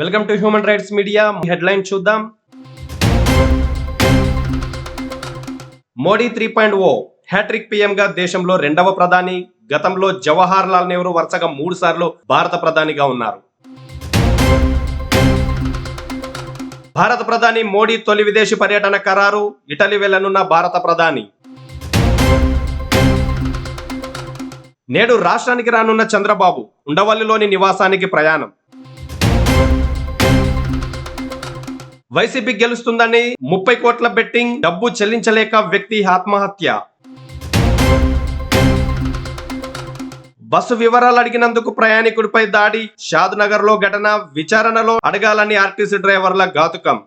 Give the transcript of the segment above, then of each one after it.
Welcome to human rights media. Headline చూద్దాం. Modi three point O hattrick పిఎంగా దేశంలో రెండవ ప్రధాని గతంలో జవహర్ లాల్ నెహ్రూ వరుసగా మూడు సార్లు భారత ప్రధానిగా ఉన్నారు. భారత ప్రధాని మోడీ తొలి విదేశీ పర్యటన ఖరారు ఇటలీ వెళ్ళనున్న భారత ప్రధాని. నేడు రాష్ట్రానికి రానున్న చంద్రబాబు ఉండవల్లిలోని నివాసానికి ప్రయాణం. వైసీపీ గెలుస్తుందని ముప్పై కోట్ల బెట్టింగ్ డబ్బు చెల్లించలేక వ్యక్తి ఆత్మహత్య. బస్సు వివరాలు అడిగినందుకు ప్రయాణికుడిపై దాడి షాద్ నగర్లో ఘటన విచారణలో అడగాలని ఆర్టీసీ డ్రైవర్ల ఘాతుకం.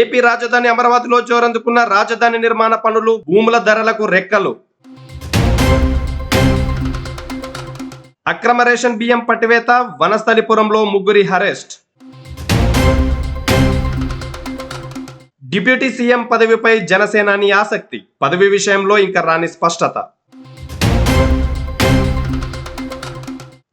ఏపీ రాజధాని అమరావతిలో చోరందుకున్న రాజధాని నిర్మాణ పనులు భూముల ధరలకు రెక్కలు. అక్రమ రేషన్ బియ్యం పట్టివేత వనస్థలిపురంలో ముగ్గురి అరెస్ట్. డిప్యూటీ సీఎం పదవిపై జనసేనాని ఆసక్తి. పదవి విషయంలో ఇంకా రాని స్పష్టత.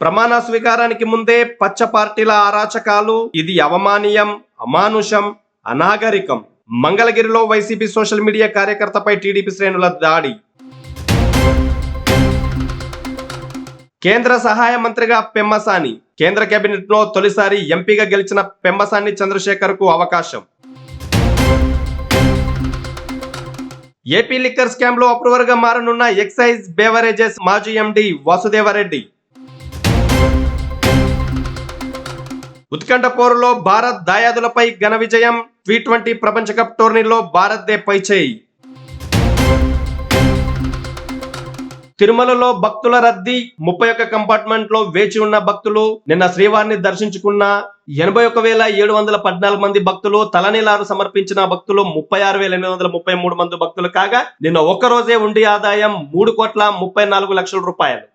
ప్రమాణ స్వీకారానికి ముందే పచ్చ పార్టీల అరాచకాలు. ఇది అవమానీయం అమానుషం అనాగరికం. మంగళగిరిలో వైసీపీ సోషల్ మీడియా కార్యకర్తపై టీడీపీ శ్రేణుల దాడి. కేంద్ర సహాయ మంత్రిగా పెమ్మసాని. కేంద్ర కేబినెట్లో తొలిసారి ఎంపీగా గెలిచిన పెమ్మసాని చంద్రశేఖర్కు అవకాశం. ఏపీ లిక్కర్ స్కామ్లో అప్రూవర్గా మారనున్న ఎక్సైజ్ బేవరేజెస్ మాజీ ఎండి వాసుదేవరెడ్డి. ఉత్కంఠ పోరులో భారత్ దాయాదులపై ఘన విజయం. టీ ట్వంటీ ప్రపంచ కప్ టోర్నీలో భారత్ దే పైచేయి. తిరుమలలో భక్తుల రద్దీ ముప్పై ఒక్క కంపార్ట్మెంట్లో వేచి ఉన్న భక్తులు నిన్న శ్రీవారిని దర్శించుకున్న ఎనభై ఒక వేల ఏడు వందల పద్నాలుగు మంది భక్తులు తలనీలారు సమర్పించిన భక్తులు ముప్పై ఆరు వేల ఎనిమిది వందల ముప్పై మూడు మంది భక్తులు కాగా నిన్న ఒక్క రోజే ఉండి ఆదాయం మూడు కోట్ల ముప్పై నాలుగు లక్షల రూపాయలు.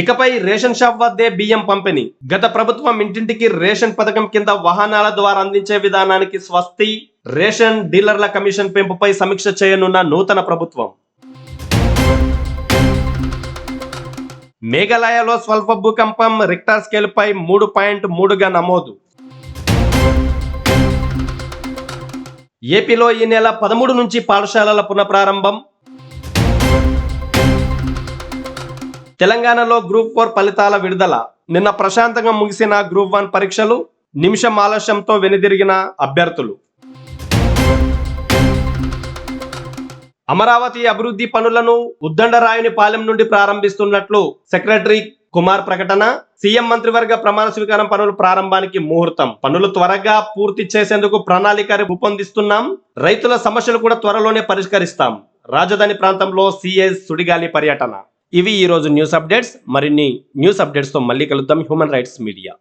ఇకపై రేషన్ షాప్ వద్దే బియ్యం పంపిణీ. గత ప్రభుత్వం ఇంటింటికి రేషన్ పథకం కింద వాహనాల ద్వారా అందించే విధానానికి స్వస్తి. రేషన్ డీలర్ల కమిషన్ పెంపుపై సమీక్ష చేయనున్న నూతన ప్రభుత్వం. మేఘాలయలో స్వల్ప భూకంపం రిక్టర్ స్కేల్పై మూడు పాయింట్ మూడుగా నమోదు. ఏపీలో ఈ నెల పదమూడు నుంచి పాఠశాలల పునఃప్రారంభం. తెలంగాణలో గ్రూప్ ఫోర్ ఫలితాల విడుదల. నిన్న ప్రశాంతంగా ముగిసిన గ్రూప్ వన్ పరీక్షలు నిమిషం ఆలస్యంతో వెనుదిరిగిన అభ్యర్థులు. అమరావతి అభివృద్ధి పనులను ఉద్దండరాయుని పాలెం నుండి ప్రారంభిస్తున్నట్లు సెక్రటరీ కుమార్ ప్రకటన సీఎం మంత్రివర్గ ప్రమాణ స్వీకారం పనులు ప్రారంభానికి ముహూర్తం. పనులు త్వరగా పూర్తి చేసేందుకు ప్రణాళిక రూపొందిస్తున్నాం. రైతుల సమస్యలు కూడా త్వరలోనే పరిష్కరిస్తాం. రాజధాని ప్రాంతంలో సిఎస్ సుడిగాలి పర్యటన. ఇవి ఈ రోజు న్యూస్ అప్డేట్స్. మరిన్ని న్యూస్ అప్డేట్స్తో మళ్ళీ కలుద్దాం హ్యూమన్ రైట్స్ మీడియా.